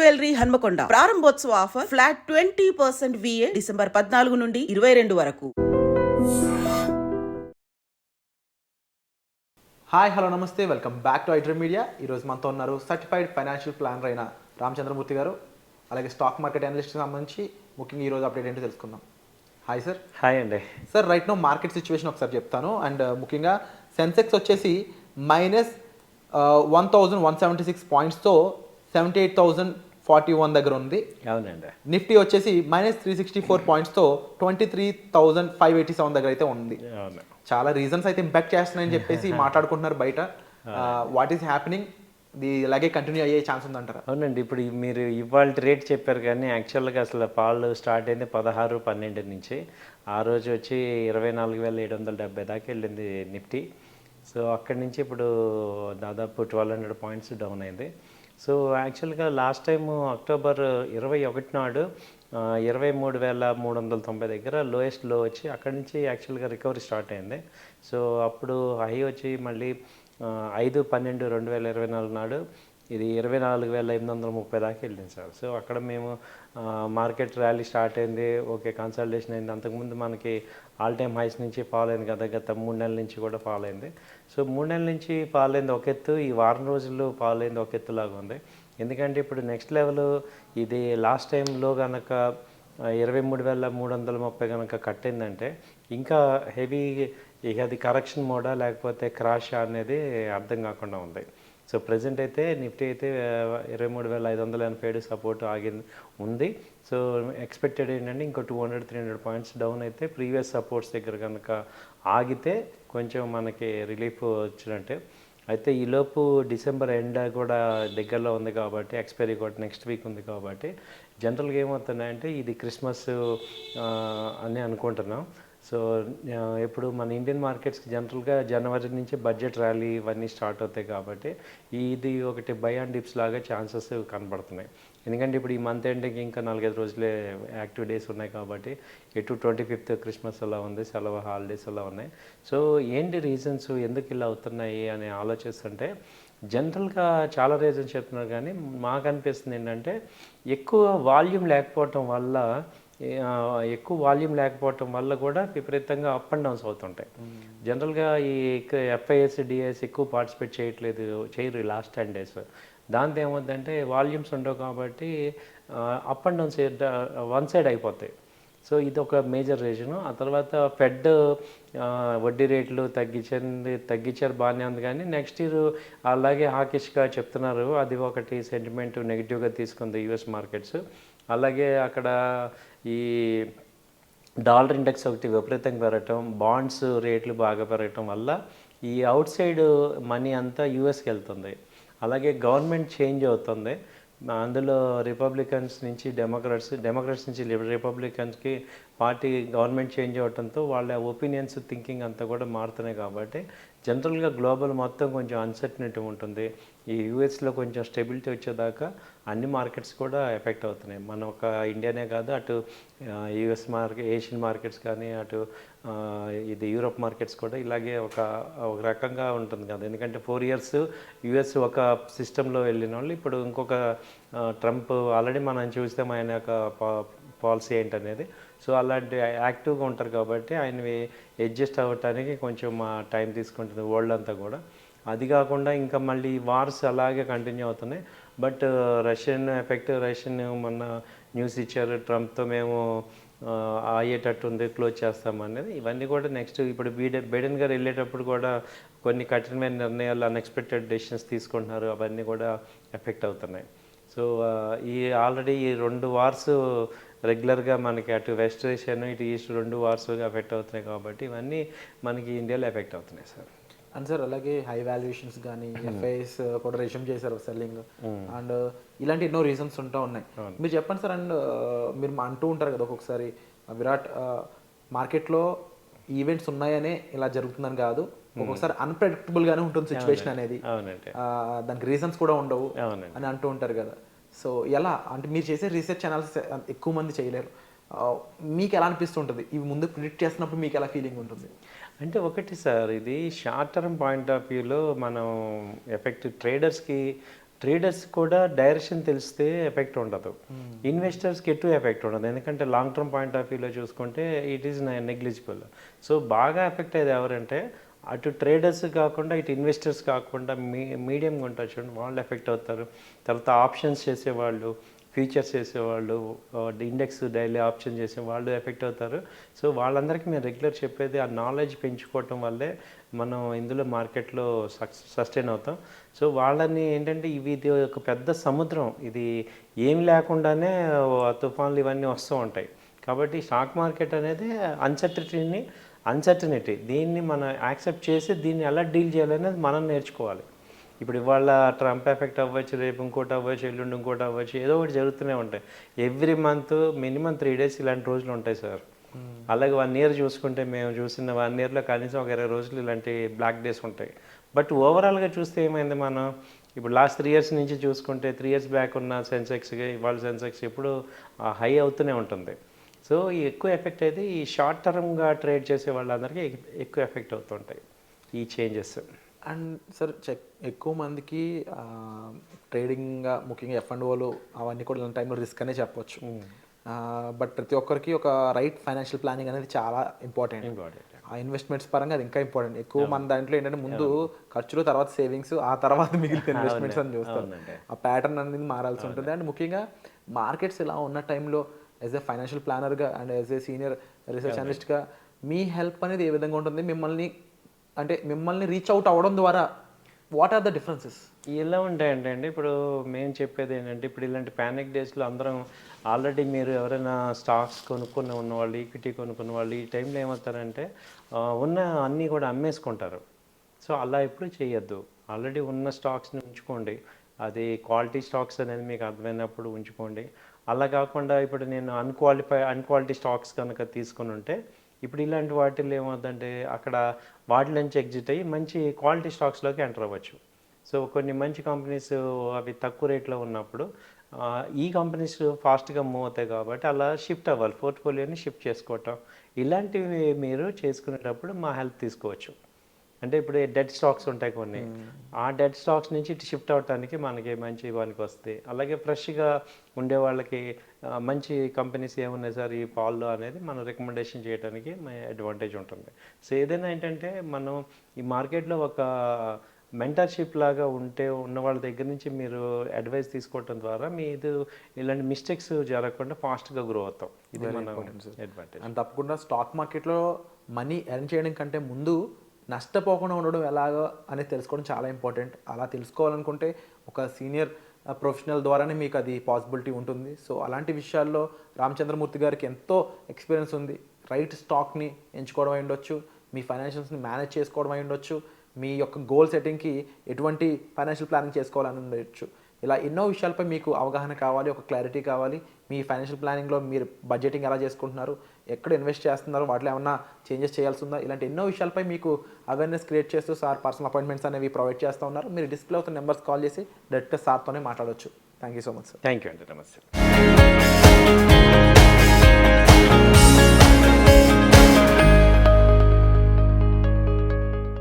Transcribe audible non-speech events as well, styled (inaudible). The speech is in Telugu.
జ్యువెలరీ హన్మకొండ. ప్రారంభోత్సవ offer flat twenty percent VA December పద్నాలుగు నుండి ఇరవై రెండు వరకు. హాయ్ హలో నమస్తే. Welcome back to iDream media ఈరోజు మనతో ఉన్నారు సర్టిఫైడ్ ఫైనాన్షియల్ ప్లానర్ అయిన రామచంద్రమూర్తి గారు అలాగే స్టాక్ మార్కెట్ అనలిస్ట్ సంబంధించి ముఖ్యంగా ఈరోజు అప్డేట్ ఏంటో తెలుసుకుందాం. హాయ్ సార్ హాయ్ అండి. Sir right now market situation ఒకసారి చెప్తాను. అండ్ ముఖ్యంగా సెన్సెక్స్ వచ్చేసి minus one thousand one seventy six పాయింట్స్తో seventy eight thousand forty one దగ్గర ఉంది. అవునండి. నిఫ్టీ వచ్చేసి minus three sixty four పాయింట్స్తో twenty three thousand five eighty seven దగ్గర అయితే ఉంది. చాలా రీజన్స్ అయితే ఇంపాక్ట్ చేస్తున్నాయని చెప్పేసి (laughs) మాట్లాడుకుంటున్నారు బయట. వాట్ ఈస్ హ్యాపెనింగ్ ఇది ఇలాగే కంటిన్యూ అయ్యే ఛాన్స్ ఉందంటారా? అవునండి ఇప్పుడు మీరు ఇవాళ రేట్ చెప్పారు కానీ యాక్చువల్గా అసలు పాలు స్టార్ట్ అయింది పదహారు పన్నెండు నుంచి. ఆ రోజు వచ్చి ఇరవై నాలుగు వేల ఏడు వందల డెబ్బై దాకా వెళ్ళింది నిఫ్టీ. సో అక్కడి నుంచి ఇప్పుడు దాదాపు ట్వెల్వ్ హండ్రెడ్ పాయింట్స్ డౌన్ అయింది. సో యాక్చువల్గా లాస్ట్ టైం అక్టోబర్ ఇరవై ఒకటి నాడు ఇరవై మూడు వేల మూడు వందల తొంభై దగ్గర లోయెస్ట్లో వచ్చి అక్కడి నుంచి యాక్చువల్గా రికవరీ స్టార్ట్ అయింది. సో అప్పుడు హై వచ్చి మళ్ళీ ఐదు పన్నెండు రెండు వేల ఇరవై నాలుగు నాడు ఇది ఇరవై నాలుగు వేల ఎనిమిది వందల ముప్పై దాకా వెళ్ళింది సార్. సో అక్కడ మేము మార్కెట్ ర్యాలీ స్టార్ట్ అయింది. ఓకే కన్సల్టేషన్ అయింది. అంతకుముందు మనకి ఆల్ టైమ్ హైస్ నుంచి ఫాలో అయింది కదా గత మూడు నెలల నుంచి కూడా ఫాలో అయింది. సో మూడు నెలల నుంచి ఫాలో అయింది ఒక ఎత్తు ఈ వారం రోజుల్లో ఫాలో అయింది ఒక ఎత్తులాగా ఉంది. ఎందుకంటే ఇప్పుడు నెక్స్ట్ లెవెల్ ఇది లాస్ట్ టైంలో కనుక ఇరవై మూడు వేల మూడు వందల ముప్పై కనుక కట్టిందంటే ఇంకా హెవీ ఇక అది కరెక్షన్ మోడా లేకపోతే క్రాష్ అనేది అర్థం కాకుండా ఉంది. సో ప్రజెంట్ అయితే నిఫ్టీ అయితే ఇరవై మూడు వేల ఐదు వందల ఎనభై ఏడు సపోర్ట్ ఆగింది ఉంది. సో ఎక్స్పెక్టెడ్ ఏంటంటే ఇంకో two hundred three hundred points down అయితే ప్రీవియస్ సపోర్ట్స్ దగ్గర కనుక ఆగితే కొంచెం మనకి రిలీఫ్ వచ్చినట్టే. అయితే ఈలోపు డిసెంబర్ ఎండ్ కూడా దగ్గరలో ఉంది కాబట్టి ఎక్స్పైరీ కూడా నెక్స్ట్ వీక్ ఉంది కాబట్టి జనరల్గా ఏమవుతున్నాయంటే ఇది క్రిస్మస్ అని అనుకుంటున్నాం. సో ఇప్పుడు మన ఇండియన్ మార్కెట్స్కి జనరల్గా జనవరి నుంచి బడ్జెట్ ర్యాలీ ఇవన్నీ స్టార్ట్ అవుతాయి కాబట్టి ఇది ఒకటి బై అండ్ డిప్స్ లాగా ఛాన్సెస్ కనబడుతున్నాయి. ఎందుకంటే ఇప్పుడు ఈ మంత్ ఎండింగ్ ఇంకా నాలుగైదు రోజులే యాక్టివ్ డేస్ ఉన్నాయి కాబట్టి ఎటు ట్వంటీ ఫిఫ్త్ క్రిస్మస్ అలా ఉంది సెలవు హాలిడేస్ అలా ఉన్నాయి. సో ఏంటి రీజన్స్ ఎందుకు ఇలా అవుతున్నాయి అని ఆలోచిస్తుంటే జనరల్గా చాలా రీజన్స్ చెప్తున్నారు కానీ మాకు అనిపిస్తుంది ఏంటంటే ఎక్కువ వాల్యూమ్ లేకపోవటం వల్ల ఎక్కువ వాల్యూమ్ లేకపోవటం వల్ల కూడా విపరీతంగా అప్ అండ్ డౌన్స్ అవుతుంటాయి. జనరల్గా ఈ ఎఫ్ఐఎస్ డిఎస్ ఎక్కువ పార్టిసిపేట్ చేయట్లేదు చేయరు లాస్ట్ టెన్ డేస్. దాంతో ఏమవుతుందంటే వాల్యూమ్స్ ఉండవు కాబట్టి up and downs one side అయిపోతాయి. సో ఇది ఒక మేజర్ రీజను. ఆ తర్వాత ఫెడ్ వడ్డీ రేట్లు తగ్గించింది తగ్గించారు బాగానే ఉంది కానీ నెక్స్ట్ ఇయర్ అలాగే హాకిష్గా చెప్తున్నారు. అది ఒకటి సెంటిమెంట్ నెగిటివ్గా తీసుకుంది యుఎస్ మార్కెట్స్. అలాగే అక్కడ ఈ డాలర్ ఇండెక్స్ ఒకటి విపరీతంగా పెరగటం బాండ్స్ రేట్లు బాగా పెరగటం వల్ల ఈ అవుట్ సైడ్ మనీ అంతా యూఎస్కి వెళ్తుంది. అలాగే గవర్నమెంట్ చేంజ్ అవుతుంది. అందులో రిపబ్లికన్స్ నుంచి డెమోక్రాట్స్ డెమోక్రాట్స్ నుంచి రిపబ్లికన్స్కి పార్టీ గవర్నమెంట్ చేంజ్ అవడంతో వాళ్ళ ఒపీనియన్స్ థింకింగ్ అంతా కూడా మారుతున్నాయి కాబట్టి జనరల్గా గ్లోబల్ మొత్తం కొంచెం అన్సర్టనిటీ ఉంటుంది. ఈ యూఎస్లో కొంచెం స్టెబిలిటీ వచ్చేదాకా అన్ని మార్కెట్స్ కూడా ఎఫెక్ట్ అవుతున్నాయి. మన ఒక ఇండియానే కాదు అటు యుఎస్ మార్కెట్ ఏషియన్ మార్కెట్స్ కానీ అటు ఇది యూరోప్ మార్కెట్స్ కూడా ఇలాగే ఒక ఒక రకంగా ఉంటుంది కదా. ఎందుకంటే ఫోర్ ఇయర్స్ యుఎస్ ఒక సిస్టంలో వెళ్ళిన వాళ్ళు ఇప్పుడు ఇంకొక ట్రంప్ ఆల్రెడీ మనం చూస్తే ఆయన యొక్క పాలసీ ఏంటనేది. సో అలాంటి యాక్టివ్గా ఉంటారు కాబట్టి ఆయనవి అడ్జస్ట్ అవ్వటానికి కొంచెం టైం తీసుకుంటుంది వరల్డ్ అంతా కూడా. అది కాకుండా ఇంకా మళ్ళీ వార్స్ అలాగే కంటిన్యూ అవుతున్నాయి. బట్ రష్యన్ ఎఫెక్ట్ రష్యన్ మొన్న న్యూస్ ఇచ్చారు ట్రంప్తో మేము అయ్యేటట్టు ఉంది క్లోజ్ చేస్తాం అనేది ఇవన్నీ కూడా నెక్స్ట్ ఇప్పుడు బీడెన్ బైడెన్ గారు వెళ్ళేటప్పుడు కూడా కొన్ని కఠినమైన నిర్ణయాలు అన్ఎక్స్పెక్టెడ్ డెసిషన్స్ తీసుకుంటున్నారు. అవన్నీ కూడా ఎఫెక్ట్ అవుతున్నాయి. సో ఈ ఆల్రెడీ ఈ రెండు వార్స్ రెగ్యులర్గా మనకి అటు వెస్ట్ ఏషియన్ ఇటు ఈస్ట్ రెండు వార్స్ ఎఫెక్ట్ అవుతున్నాయి కాబట్టి ఇవన్నీ మనకి ఇండియాలో ఎఫెక్ట్ అవుతున్నాయి సార్. అండ్ సార్ అలాగే హై వాల్యుయేషన్స్ కానీ ఎఫ్ఐఎస్ కూడా రిజమ్ చేశారు సెల్లింగ్. అండ్ ఇలాంటి ఎన్నో రీజన్స్ ఉంటా ఉన్నాయి. మీరు చెప్పండి సార్ అండ్ మీరు అంటూ ఉంటారు కదా ఒక్కొక్కసారి విరాట్ మార్కెట్లో ఈవెంట్స్ ఉన్నాయనే ఇలా జరుగుతుందని కాదు. ఒక్కొక్కసారి అన్ప్రెడిక్టబుల్ గానే ఉంటుంది సిచ్యువేషన్ అనేది. దానికి రీజన్స్ కూడా ఉండవు అని అంటూ ఉంటారు కదా. సో ఎలా? అంటే మీరు చేసే రీసెర్చ్ ఛానల్స్ ఎక్కువ మంది చేయలేరు. మీకు ఎలా అనిపిస్తుంటుంది? ఇవి ముందు ప్రిడిక్ట్ చేస్తున్నప్పుడు మీకు ఎలా ఫీలింగ్ ఉంటుంది? అంటే ఒకటి సార్ ఇది షార్ట్ టర్మ్ పాయింట్ ఆఫ్ వ్యూలో మనం ఎఫెక్ట్ ట్రేడర్స్కి ట్రేడర్స్ కూడా డైరెక్షన్ తెలిస్తే ఎఫెక్ట్ ఉండదు. ఇన్వెస్టర్స్కి ఎటు ఎఫెక్ట్ ఉండదు. ఎందుకంటే లాంగ్ టర్మ్ పాయింట్ ఆఫ్ వ్యూలో చూసుకుంటే ఇట్ ఈస్ నెగ్లిజిబుల్ సో బాగా ఎఫెక్ట్ అయ్యేది ఎవరంటే అటు ట్రేడర్స్ కాకుండా ఇటు ఇన్వెస్టర్స్ కాకుండా మీ మీడియంగా ఉంటారు చూడండి వాళ్ళు ఎఫెక్ట్ అవుతారు. తర్వాత ఆప్షన్స్ చేసేవాళ్ళు ఫ్యూచర్స్ చేసేవాళ్ళు ఇండెక్స్ డైలీ ఆప్షన్ చేసే వాళ్ళు ఎఫెక్ట్ అవుతారు. సో వాళ్ళందరికీ మేము రెగ్యులర్ చెప్పేది ఆ నాలెడ్జ్ పెంచుకోవటం వల్లే మనం ఇందులో మార్కెట్లో సస్టైన్ అవుతాం. సో వాళ్ళని ఏంటంటే ఇవి ఇది ఒక పెద్ద సముద్రం. ఇది ఏం లేకుండానే తుఫాన్లు ఇవన్నీ వస్తూ ఉంటాయి. కాబట్టి స్టాక్ మార్కెట్ అనేది అన్సర్టిటీని అన్సర్టనిటీ దీన్ని మనం యాక్సెప్ట్ చేసి దీన్ని ఎలా డీల్ చేయాలనేది మనం నేర్చుకోవాలి. ఇప్పుడు ఇవాళ ట్రంప్ ఎఫెక్ట్ అవ్వచ్చు రేపు ఇంకోటి అవ్వచ్చు ఎల్లుండి ఇంకోటి అవ్వచ్చు ఏదో ఒకటి జరుగుతూనే ఉంటాయి. Every month minimum three days ఇలాంటి రోజులు ఉంటాయి సార్ అలాగే వన్ ఇయర్ చూసుకుంటే మేము చూసిన వన్ ఇయర్లో కనీసం ఒక ఇరవై రోజులు ఇలాంటి బ్లాక్ డేస్ ఉంటాయి. బట్ ఓవరాల్గా చూస్తే ఏమైంది మనం? ఇప్పుడు లాస్ట్ త్రీ ఇయర్స్ నుంచి చూసుకుంటే త్రీ ఇయర్స్ బ్యాక్ ఉన్న సెన్సెక్స్కి ఇవాళ సెన్సెక్స్ ఎప్పుడు హై అవుతూనే ఉంటుంది. సో ఈ ఎక్కువ ఎఫెక్ట్ అయితే ఈ షార్ట్ టర్మ్గా ట్రేడ్ చేసే వాళ్ళందరికీ ఎక్- ఎక్కువ ఎఫెక్ట్ అవుతుంటాయి ఈ చేంజెస్ అండ్ సార్ చెక్ ఎక్కువ మందికి ట్రేడింగ్ ముఖ్యంగా ఎఫ్ అండ్ ఓలు అవన్నీ కూడా ఇలాంటి టైంలో రిస్క్ అనే చెప్పొచ్చు. బట్ ప్రతి ఒక్కరికి ఒక రైట్ ఫైనాన్షియల్ ప్లానింగ్ అనేది చాలా ఇంపార్టెంట్ ఇంపార్టెంట్ ఆ ఇన్వెస్ట్మెంట్స్ పరంగా అది ఇంకా ఇంపార్టెంట్ ఎక్కువ మన దాంట్లో ఏంటంటే ముందు ఖర్చులు తర్వాత సేవింగ్స్ ఆ తర్వాత మిగిలిన ఇన్వెస్ట్మెంట్స్ అని చూస్తాం. ఆ ప్యాటర్న్ అనేది మారాల్సి ఉంటుంది. అండ్ ముఖ్యంగా మార్కెట్స్ ఇలా ఉన్న టైంలో as a financial ప్లానర్గా and as a senior research అనలిస్ట్గా మీ హెల్ప్ అనేది ఏ విధంగా ఉంటుంది? మిమ్మల్ని అంటే మిమ్మల్ని రీచ్ అవుట్ అవ్వడం ద్వారా వాట్ ఆర్ ద డిఫరెన్సెస్ ఎలా ఉంటాయంటే అండి. ఇప్పుడు మేము చెప్పేది ఏంటంటే ఇప్పుడు ఇలాంటి ప్యానిక్ డేస్లో అందరం ఆల్రెడీ మీరు ఎవరైనా స్టాక్స్ కొనుక్కున్న ఉన్నవాళ్ళు ఈక్విటీ కొనుక్కున్న వాళ్ళు ఈ టైంలో ఏమవుతారంటే ఉన్న అన్నీ కూడా అమ్మేసుకుంటారు. సో అలా ఎప్పుడు చేయొద్దు. ఆల్రెడీ ఉన్న స్టాక్స్ని ఉంచుకోండి. అది క్వాలిటీ స్టాక్స్ అనేది మీకు అర్థమైనప్పుడు ఉంచుకోండి. అలా కాకుండా ఇప్పుడు నేను అన్క్వాలిఫై అన్క్వాలిటీ స్టాక్స్ కనుక తీసుకుని ఉంటే ఇప్పుడు ఇలాంటి వాటిల్లో ఏమవుతుందంటే అక్కడ వాటి నుంచి ఎగ్జిట్ అయ్యి మంచి క్వాలిటీ స్టాక్స్లోకి ఎంటర్ అవ్వచ్చు. సో కొన్ని మంచి కంపెనీస్ అవి తక్కువ రేట్లో ఉన్నప్పుడు ఈ కంపెనీస్ ఫాస్ట్గా మూవ్ అవుతాయి కాబట్టి అలా షిఫ్ట్ అవ్వాలి. పోర్ట్ఫోలియోని షిఫ్ట్ చేసుకోవటం. ఇలాంటివి మీరు చేసుకునేటప్పుడు మా హెల్ప్ తీసుకోవచ్చు. అంటే ఇప్పుడు డెడ్ స్టాక్స్ ఉంటాయి కొన్ని. ఆ డెడ్ స్టాక్స్ నుంచి ఇటు షిఫ్ట్ అవడానికి మనకి మంచి పనికి వస్తాయి అలాగే ఫ్రెష్గా ఉండే వాళ్ళకి మంచి కంపెనీస్ ఏమున్నాయి సార్? ఈ పాల్లో అనేది మనం రికమెండేషన్ చేయడానికి అడ్వాంటేజ్ ఉంటుంది. సో ఏదైనా ఏంటంటే మనం ఈ మార్కెట్లో ఒక మెంటర్షిప్ లాగా ఉంటే ఉన్న వాళ్ళ దగ్గర నుంచి మీరు అడ్వైస్ తీసుకోవటం ద్వారా మీరు ఇలాంటి మిస్టేక్స్ జరగకుండా ఫాస్ట్గా గ్రో అవుతాం. ఇది మన అడ్వాంటేజ్ అండ్ తప్పకుండా స్టాక్ మార్కెట్లో మనీ ఎర్న్ చేయడం కంటే ముందు నష్టపోకుండా ఉండడం ఎలాగో అనేది తెలుసుకోవడం చాలా ఇంపార్టెంట్. అలా తెలుసుకోవాలనుకుంటే ఒక సీనియర్ ప్రొఫెషనల్ ద్వారానే మీకు అది పాసిబిలిటీ ఉంటుంది. సో అలాంటి విషయాల్లో రామచంద్రమూర్తి గారికి ఎంతో ఎక్స్పీరియన్స్ ఉంది. రైట్ స్టాక్ని ఎంచుకోవడం అయి ఉండొచ్చు మీ ఫైనాన్షియల్స్ని మేనేజ్ చేసుకోవడం అయి ఉండొచ్చు మీ యొక్క గోల్ సెట్టింగ్కి ఎటువంటి ఫైనాన్షియల్ ప్లానింగ్ చేసుకోవాలని ఉండొచ్చు. ఇలా ఎన్నో విషయాలపై మీకు అవగాహన కావాలి ఒక క్లారిటీ కావాలి. మీ ఫైనాన్షియల్ ప్లానింగ్లో మీరు బడ్జెటింగ్ ఎలా చేసుకుంటున్నారు ఎక్కడ ఇన్వెస్ట్ చేస్తున్నారు వాటిలో ఏమన్నా చేంజెస్ చేయాల్సి ఉందా? ఇలాంటి ఎన్నో విషయాలపై మీకు అవేర్నెస్ క్రియేట్ చేస్తూ సార్ పర్సనల్ అపాయింట్మెంట్స్ అనేవి ప్రొవైడ్ చేస్తూ ఉన్నారు. మీరు డిస్ప్లే అవుతున్న నెంబర్స్ కాల్ చేసి డైరెక్ట్గా సార్తోనే మాట్లాడవచ్చు thank you so much sir thank you అండి. నమస్తే.